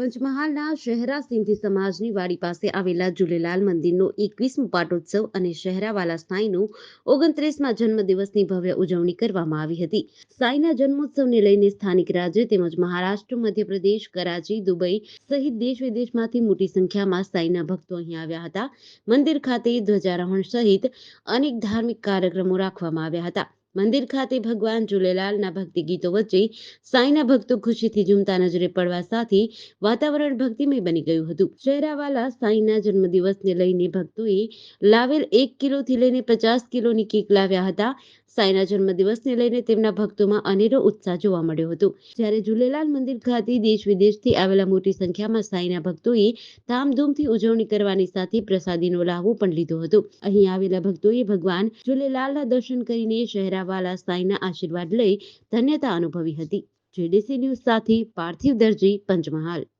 પંચમહાલના શહેરા સિંધી સમાજની વાડી પાસે આવેલા ઝૂલેલાલ મંદિરનો એકવીસમો પાટોત્સવ અને શહેરાવાલા સાંઈનો ઓગણત્રીસમાં જન્મદિવસની ભવ્ય ઉજવણી કરવામાં આવી હતી. સાંઈના જન્મોત્સવને લઈને સ્થાનિક રાજ્ય તેમજ મહારાષ્ટ્ર, મધ્યપ્રદેશ, કરાચી, દુબઈ સહિત દેશ વિદેશમાંથી મોટી સંખ્યામાં સાંઈના ભક્તો અહીં આવ્યા હતા. મંદિર ખાતે ધ્વજારોહણ સહિત અનેક ધાર્મિક કાર્યક્રમો રાખવામાં આવ્યા હતા. મંદિર ખાતે ભગવાન ઝૂલેલાલના ભક્તિ ગીતો વચ્ચે સાંઈના ભક્તો ખુશીથી ઝૂમતા નજરે પડવા સાથે વાતાવરણ ભક્તિમય બની ગયું હતું. શહેરાવાલા સાંઈના જન્મદિવસને લઈને ભક્તોએ લાવેલ એક કિલોથી લઈને પચાસ કિલોની કેક લાવ્યા હતા. સાંઈના જન્મદિવસને લઈને તેમના ભક્તોમાં અનેરો ઉત્સાહ જોવા મળ્યો હતો. જ્યારે ઝૂલેલાલ મંદિર ખાતે દેશ વિદેશથી આવેલા મોટી સંખ્યામાં સાંઈના ભક્તોએ ધામધૂમથી ઉજવણી કરવાની સાથે પ્રસાદીનો લાહવો પણ લીધો હતો. અહીં આવેલા ભક્તોએ ભગવાન ઝૂલેલાલના દર્શન કરીને શહેરાવાલા સાંઈના આશીર્વાદ લઈ ધન્યતા અનુભવી હતી. જેડીસી ન્યૂઝ સાથે પાર્થિવ દરજી, પંચમહાલ.